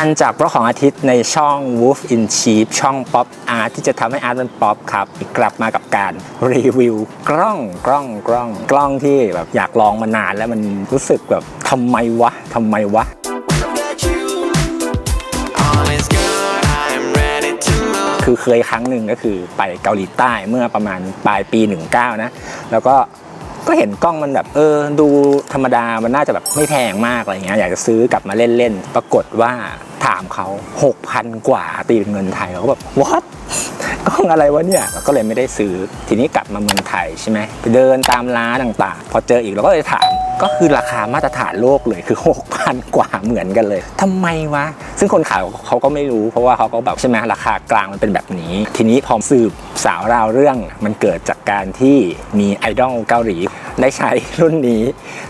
ซันจากเพระของอาทิตย์ในช่อง Wolf in Sheep ช่อง Pop Art ที่จะทำให้อาร์ตมันป๊อปครับ กลับมากับการรีวิว กล้องกล้องกล้อง กล้องที่แบบอยากลองมานานแล้วมันรู้สึกแบบทำไมวะทำไมวะ คือเคยครั้งหนึ่งก็คือไปเกาหลีใต้เมื่อประมาณปลายปี 19 นะ แล้วก็ ก็เห็นกล้องมันแบบเออดูธรรมดามันน่าจะแบบไม่แพงมากอะไรเงี้ยอยากจะซื้อกลับมาเล่นๆ ปรากฏว่าถามเขา 6,000 กว่าตีเป็นเงินไทยเขาก็แบบ what กล้องอะไรวะเนี่ยก็เลยไม่ได้ซื้อทีนี้กลับมาเมืองไทยใช่ไหมไปเดินตามร้านต่างๆ พอเจออีกเราก็เลยถาม ก็คือราคามาตรฐานโลกเลยคือ6,000กว่าเหมือนกันเลยทำไมวะ ซึ่งคนขายเขาก็ไม่รู้ เพราะว่าเขาก็แบบใช่ไหมราคากลางมันเป็นแบบนี้ ทีนี้พอสืบสาวราวเรื่องมันเกิดจากการที่มีไอดอลเกาหลีได้ใช้รุ่นนี้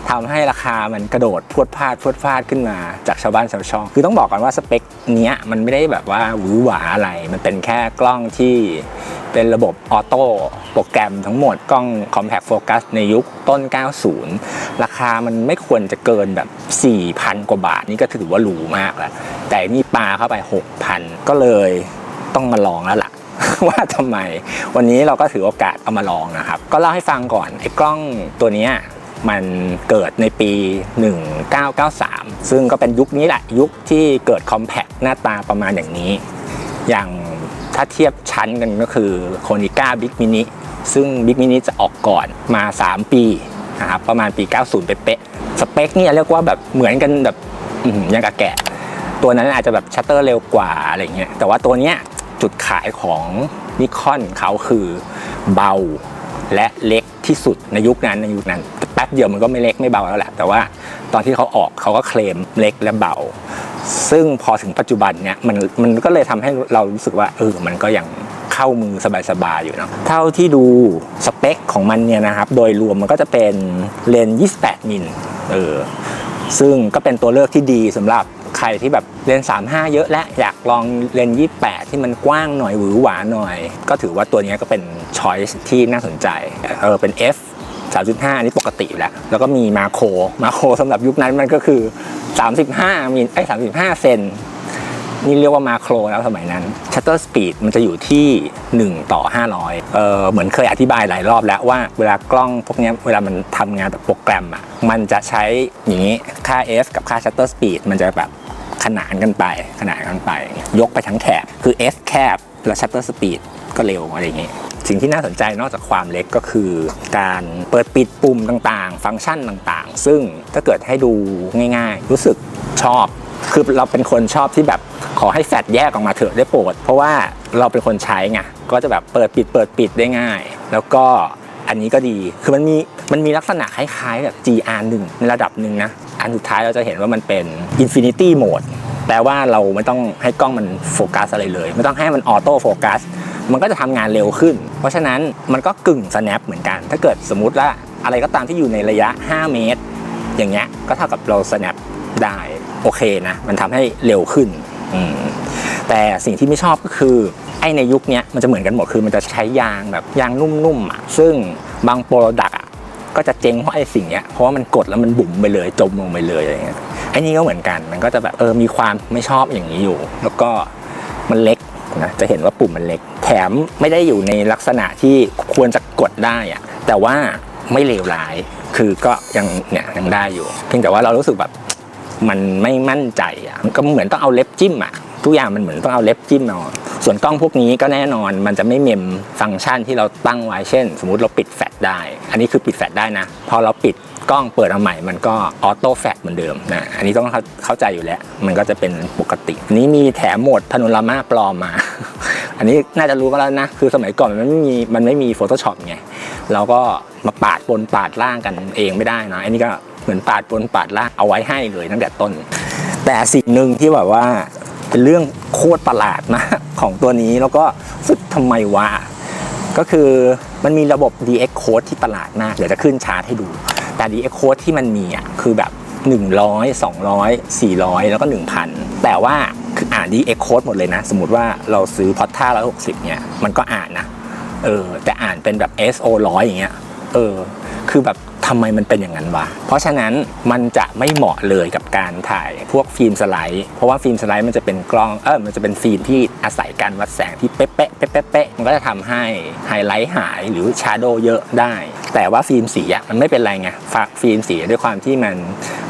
ทำให้ราคามันกระโดดพรวดพาดพรวดพาดขึ้นมาจากชาวบ้านชาวช่อง คือต้องบอกก่อนว่าสเปคเนี้ยมันไม่ได้แบบว่าหวือหวาอะไร มันเป็นแค่กล้องที่ เป็นระบบออโต้โปรแกรมทั้งหมดกล้อง Compact Focus ในยุคต้น 90 ราคามันไม่ควรจะเกินแบบ 4,000 กว่าบาท นี่ก็ถือว่าหรูมากแล้ว แต่นี่ปลาเข้าไป 6,000 ก็เลยต้องมาลองแล้วล่ะว่าทำไม วันนี้เราก็ถือโอกาสเอามาลองนะครับ ก็เล่าให้ฟังก่อนไอ้กล้องตัวนี้มันเกิดในปี 1993 ซึ่งก็เป็นยุคนี้แหละ ยุคที่เกิด Compact หน้าตาประมาณอย่างนี้ อย่าง ถ้าเทียบชั้นกันก็คือโคนิก้าบิ๊กมินิซึ่งบิ๊กมินิจะออกก่อนมา 3 ปีนะครับประมาณปี 90 เป๊ะๆสเปคเนี่ยเรียกว่าแบบเหมือนกันแบบยังกับแกะ ตัวนั้นอาจจะแบบชัตเตอร์เร็วกว่าอะไรเงี้ยแต่ว่าตัวเนี้ยจุดขายของนิคอนเขาคือเบาและเล็กที่สุดในยุคนั้นในยุคนั้นแป๊บเดียวมันก็ไม่เล็กไม่เบาแล้วแหละแต่ว่าตอนที่เขาออกเขาก็เคลมเล็กและเบา ซึ่งพอถึงปัจจุบันเนี่ยมันมันก็เลยทำให้เรารู้สึกว่าเออมันก็ยังเข้ามือสบายๆอยู่เนะเท่าที่ดูสเปคของมันเนี่ยนะครับ โดยรวมมันก็จะเป็นเลนส์28 มิลเออซึ่งก็เป็นตัวเลือกที่ดีสำหรับใครที่แบบเลนส์35 เยอะและอยากลองเลนส์28 ที่มันกว้างหน่อยหวือหวาหน่อย ก็ถือว่าตัวนี้ก็เป็นช้อยส์ที่น่าสนใจเออเป็น F 3.5 อันนี้ปกติอยู่แล้ว แล้วก็มีมาโครมาโครสำหรับยุคนั้นมันก็คือ 35มิลไอ้35 เซนนี่เรียกว่ามาโครแล้วสมัยนั้น Shutter Speed มันจะอยู่ที่ 1 ต่อ 500เออเหมือนเคยอธิบายหลายรอบแล้วว่าเวลากล้องพวกนี้เวลามันทำงานแบบโปรแกรมอะมันจะใช้อย่างนี้ค่า f กับค่า Shutter Speed มันจะแบบขนานกันไป ขนานกันไป ยกไปทั้งแถบคือ f แคบแล้ว Shutter Speed ก็เร็วอะไรอย่างงี้ สิ่งที่น่าสนใจนอกจากความเล็กก็คือ การเปิดปิดปุ่มต่างๆ ฟังก์ชันต่างๆ ซึ่งถ้าเกิดให้ดูง่าย ๆ รู้สึกชอบ คือเราเป็นคนชอบที่แบบขอให้แฟลชแยกออกมาเถอะได้โปรด เพราะว่าเราเป็นคนใช้ไงก็จะแบบเปิดปิดเปิดปิดได้ง่าย แล้วก็อันนี้ก็ดี คือมันมีมันมีลักษณะคล้ายๆแบบ GR1 ในระดับหนึ่งนะ อันสุดท้ายเราจะเห็นว่ามันเป็น Infinity Mode แปลว่าเราไม่ต้องให้กล้องมันโฟกัสอะไรเลย ไม่ต้องให้มันออโต้โฟกัส มันก็จะทำงานเร็วขึ้น เพราะฉะนั้นมันก็กึ่ง snap เหมือนกัน ถ้าเกิดสมมติว่าอะไรก็ตามที่อยู่ในระยะ 5 เมตร อย่างเงี้ยก็เท่ากับเรา snap ได้โอเคนะ มันทำให้เร็วขึ้น แต่สิ่งที่ไม่ชอบก็คือไอ้ในยุคนี้มันจะเหมือนกันหมดคือมันจะใช้ยางแบบยางนุ่มๆอะซึ่งบางโปรดักอะก็จะเจ๊งเพราะไอ้สิ่งเนี้ยเพราะว่ามันกดแล้วมันบุ๋มไปเลยจมลงไปเลยอะไรเงี้ยไอ้นี่ก็เหมือนกันมันก็จะแบบเออมีความไม่ชอบอย่างนี้อยู่ แล้วก็มันเล็ก นะจะเห็นว่าปุ่มมันเล็ก แถมไม่ได้อยู่ในลักษณะที่ควรจะกดได้อะแต่ว่าไม่เลวร้าย คือก็ยังเนี่ยยังได้อยู่ เพียงแต่ว่าเรารู้สึกแบบมันไม่มั่นใจอะมันก็เหมือนต้องเอาเล็บจิ้มอะทุกอย่างมันเหมือนต้องเอาเล็บจิ้มเอาส่วนกล้องพวกนี้ก็แน่นอนมันจะไม่เมมฟังก์ชันที่เราตั้งไว้เช่น สมมติเราปิดแฟลชได้ อันนี้คือปิดแฟลชได้นะ พอเราปิด กล้องเปิดเอาใหม่มันก็ออโต้แฟลชเหมือนเดิมนะอันนี้ต้องเข้าเข้าใจอยู่แล้ว มันก็จะเป็นปกติอันนี้มีแถมโหมดพาโนรามาปลอมมา อันนี้น่าจะรู้กันแล้วนะ คือสมัยก่อนมันไม่มีมันไม่มี Photoshop ไงเราก็มาปาดบนปาดล่างกันเองไม่ได้นะอันนี้ก็เหมือนปาดบนปาดล่างเอาไว้ให้เลยตั้งแต่ต้น แต่สิ่งหนึ่งที่แบบว่าเป็นเรื่องโคตรประหลาดนะของตัวนี้แล้วก็สึกทำไมวะก็คือมันมีระบบ DX code ที่ประหลาดมาก เดี๋ยวจะขึ้นชาร์ตให้ดู แต่ DX code ที่มันมีอะคือแบบ 100 200 400 แล้วก็ 1,000 แต่ว่าคืออ่านดีเอ็กโค้ดหมดเลยนะ สมมติว่าเราซื้อพอตท่าร้อยหกสิบเนี่ยมันก็อ่านนะเออแต่อ่านเป็นแบบ SO 100อย่างเงี้ยเออคือแบบ ททำไมมันเป็นอย่างนั้นวะ เพราะฉะนั้นมันจะไม่เหมาะเลยกับการถ่ายพวกฟิล์มสไลด์ เพราะว่าฟิล์มสไลด์มันจะเป็นกล้อง เออมันจะเป็นฟิล์มที่อาศัยการวัดแสงที่เป๊ะเป๊ะเป๊ะเป๊ะมันก็จะทำให้ไฮไลท์หายหรือชาร์โดเยอะได้ แต่ว่าฟิล์มสีอะมันไม่เป็นไรไงฝากฟิล์มสีด้วยความที่มัน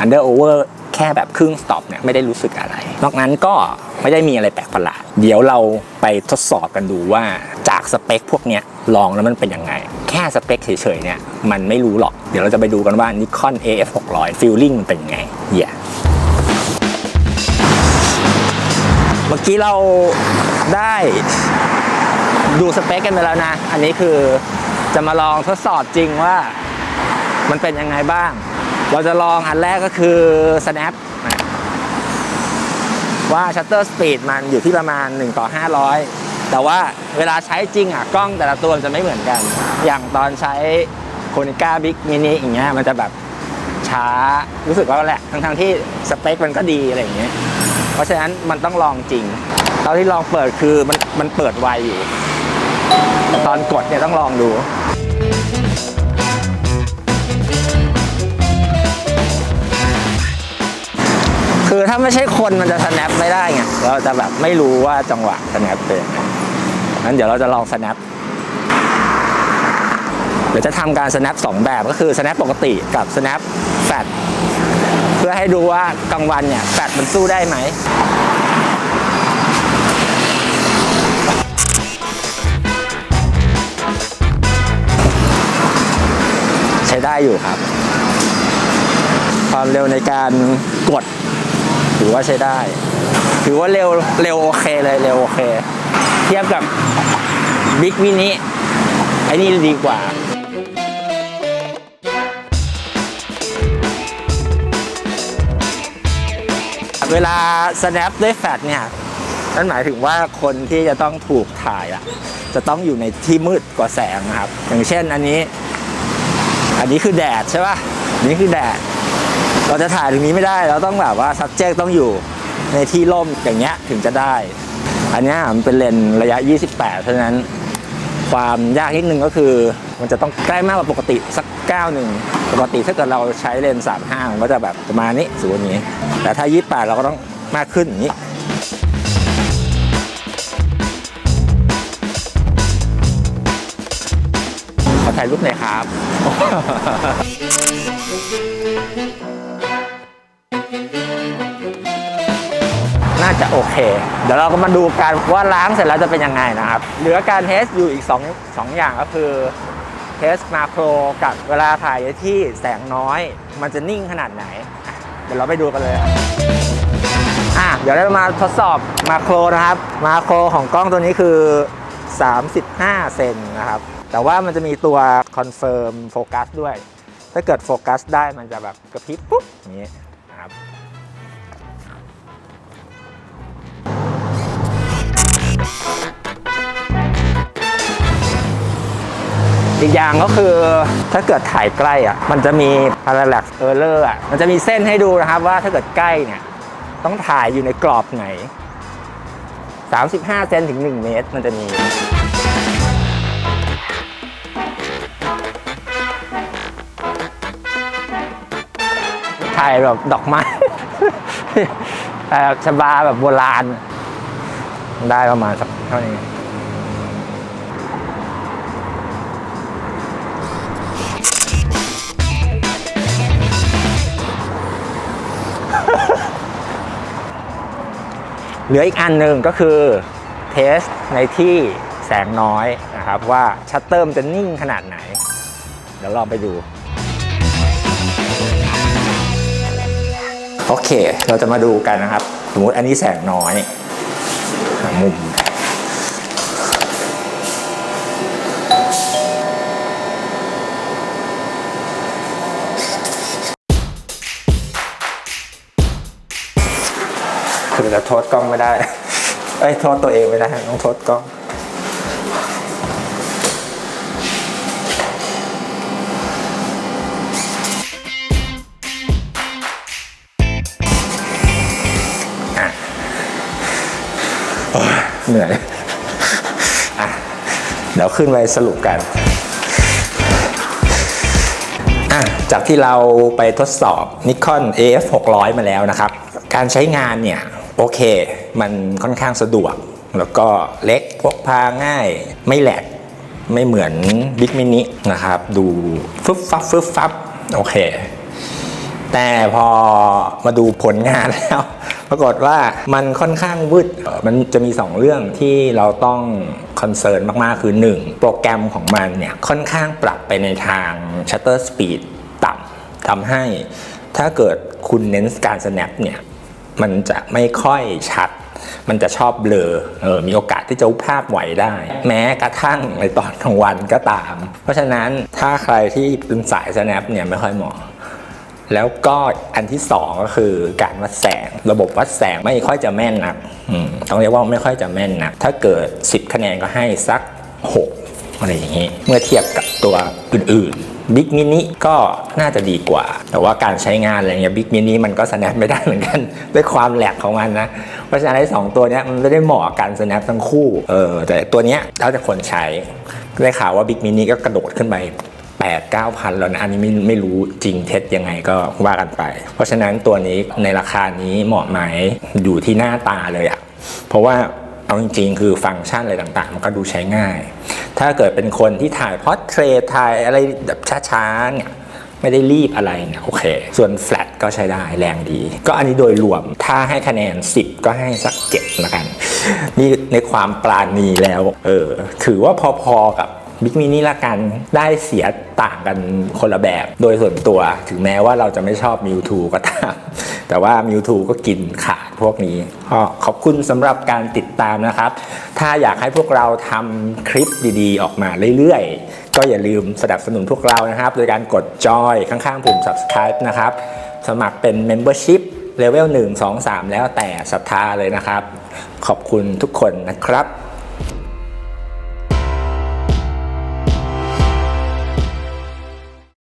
under over แค่แบบครึ่งสต็อปเนี่ยไม่ได้รู้สึกอะไร นอกนั้นก็ไม่ได้มีอะไรแปลกประหลาด เดี๋ยวเราไปทดสอบกันดูว่าจากสเปคพวกเนี้ยลองแล้วมันเป็นยังไง แค่สเปคเฉยๆเนี่ยมันไม่รู้หรอก เดี๋ยวเราจะไปดูกันว่า Nikon AF 600 feeling มันเป็นยังไงเหี้ยเมื่อกี้เราได้ดูสเปคกันไปแล้วนะ อันนี้คือจะมาลองทดสอบจริงว่ามันเป็นยังไงบ้าง เราจะลองอันแรกก็คือ snap นะว่า shutter speed มันอยู่ที่ประมาณ 1 ต่อ 500 แต่ว่าเวลาใช้จริงอะกล้องแต่ละตัวจะไม่เหมือนกัน อย่างตอนใช้ Konica Big Mini อย่างเงี้ยมันจะแบบช้ารู้สึกว่าแหละทั้งๆที่สเปคมันก็ดีอะไรอย่างเงี้ยเพราะฉะนั้นมันต้องลองจริงตอนที่ลองเปิดคือมันมันเปิดไวอยู่แต่ตอนกดเนี่ยต้องลองดูคือถ้าไม่ใช่คนมันจะ snap ไม่ได้ไงเราจะแบบไม่รู้ว่าจังหวะ snap เป็น งั้นเดี๋ยวเราจะลอง snap เดี๋ยวจะทำการ snap สองแบบก็คือ snap ปกติกับ snap flat เพื่อให้ดูว่ากลางวันเนี่ย flat มันสู้ได้ไหมใช้ได้อยู่ครับ ความเร็วในการกดถือว่าใช้ได้ ถือว่าเร็วเร็วโอเคเลยเร็วโอเค เทียบกับ บิ๊กมินิไอ้นี่ดีกว่าเวลา snap ด้วยแฟลชเนี่ยนั่นหมายถึงว่าคนที่จะต้องถูกถ่ายอะจะต้องอยู่ในที่มืดกว่าแสงนะครับ อย่างเช่นอันนี้ อันนี้คือแดดใช่ป่ะอันนี้คือแดด เราจะถ่ายตรงนี้ไม่ได้เราต้องแบบว่า subject ต้องอยู่ในที่ร่มอย่างเงี้ยถึงจะได้ อันเนี้ยมันเป็นเลนระยะ 28 เพราะฉะนั้น ความยากนิดนึงก็คือ มันจะต้องใกล้มากกว่าปกติสักก้าวหนึ่งปกติถ้าเกิดเราใช้เลนส์35มันก็จะแบบประมาณนี้สูงอย่างนี้ แต่ถ้า 28 เราก็ต้องมากขึ้นอย่างนี้ขอถ่ายรูปหน่อยครับ น่าจะโอเค เดี๋ยวเราก็มาดูกันว่าล้างเสร็จแล้วจะเป็นยังไงนะครับ เหลือการเทสอยู่อีก 2 2 อย่างก็คือเทสมาโครกับเวลาถ่ายที่แสงน้อย มันจะนิ่งขนาดไหน เดี๋ยวเราไปดูกันเลยอะเดี๋ยวเรามาทดสอบมาโครนะครับ มาโครของกล้องตัวนี้คือ 35 เซนนะครับ แต่ว่ามันจะมีตัวคอนเฟิร์มโฟกัสด้วย ถ้าเกิดโฟกัสได้มันจะแบบกระพริบปุ๊บอย่างนี้ อีกอย่างก็คือถ้าเกิดถ่ายใกล้อะมันจะมี parallax error อะมันจะมีเส้นให้ดูนะครับว่าถ้าเกิดใกล้เนี่ยต้องถ่ายอยู่ในกรอบไหน 35 เซนถึง 1 เมตร มันจะมี ถ่ายแบบดอกไม้แต่ชบาแบบโบราณ ได้ประมาณสักเท่านี้เหลืออีกอันหนึ่งก็คือเทสในที่แสงน้อยนะครับว่าชัตเตอร์มันจะนิ่งขนาดไหน เดี๋ยวลองไปดู โอเค เราจะมาดูกันนะครับ สมมติอันนี้แสงน้อย หามุมคือจะโทษกล้องไม่ได้ เอ้ย โทษตัวเองไม่ได้ ต้องโทษกล้อง เหนื่อยอะเดี๋ยวขึ้นไปสรุปกันอะจากที่เราไปทดสอบ Nikon AF 600 มาแล้วนะครับ การใช้งานเนี่ย โอเค มันค่อนข้างสะดวก แล้วก็เล็กพกพาง่ายไม่แหลกไม่เหมือน Big Mini นะครับ ดูฟึบฟับฟึบฟับโอเค แต่พอมาดูผลงานแล้ว ปรากฏว่ามันค่อนข้างวืดมันจะมี 2 เรื่องที่เราต้องคอนเซิร์นมาก ๆ คือ 1 โปรแกรมของมันเนี่ย ค่อนข้างปรับไปในทาง shutter speed ต่ำทำให้ถ้าเกิดคุณเน้นการ snap เนี่ย มันจะไม่ค่อยชัด มันจะชอบเบลอเออมีโอกาสที่จะภาพไหวได้ แม้กระทั่งในตอนกลางวันก็ตาม เพราะฉะนั้นถ้าใครที่เป็นสาย snap เนี่ยไม่ค่อยเหมาะ แล้วก็อันที่สองก็คือการวัดแสง ระบบวัดแสงไม่ค่อยจะแม่นนะต้องเรียกว่าไม่ค่อยจะแม่นนะถ้าเกิด 10 คะแนนก็ให้สัก 6 อะไรอย่างนี้เมื่อเทียบกับตัวอื่นๆบิ๊กมินิก็น่าจะดีกว่า แต่ว่าการใช้งานอะไรเงี้ยบิ๊กมินิมันก็ snap ไม่ได้เหมือนกัน ด้วยความแหลกของมันนะ เพราะฉะนั้นไอ้สองตัวเนี้ยมันไม่ได้เหมาะกับการ snap ทั้งคู่ เออแต่ตัวเนี้ยแล้วแต่คนใช้ได้ข่าวว่าบิ๊กมินิก็กระโดดขึ้นไป 8 9 0 0 0 แล้วนะอันนี้ไม่ไม่รู้จริงเท็จยังไงก็ว่ากันไป เพราะฉะนั้นตัวนี้ในราคานี้เหมาะไหมอยู่ที่หน้าตาเลยอะเพราะว่าเอาจริงๆ คือฟังก์ชันอะไรต่างๆ มันก็ดูใช้ง่าย ถ้าเกิดเป็นคนที่ถ่ายพอร์เทรตถ่ายอะไรแบบช้าๆเนี่ยไม่ได้รีบอะไรเนี่ยโอเค ส่วนแฟลตก็ใช้ได้แรงดี ก็อันนี้โดยรวมถ้าให้คะแนน 10 ก็ให้สัก7ละกัน นี่ในความปราณีแล้ว เออ ถือว่าพอๆกับ บิ๊กมินิละกันได้เสียต่างกันคนละแบบ โดยส่วนตัวถึงแม้ว่าเราจะไม่ชอบมิวทูก็ตาม แต่ว่ามิวทูก็กินขาดพวกนี้ก็ขอบคุณสำหรับการติดตามนะครับ ถ้าอยากให้พวกเราทำคลิปดีๆ ออกมาเรื่อยๆ ก็อย่าลืมสนับสนุนพวกเรานะครับ โดยการกดจอยข้างๆปุ่ม subscribe นะครับ สมัครเป็น membership เลเวล1 2 3 แล้วแต่ศรัทธาเลยนะครับ ขอบคุณทุกคนนะครับ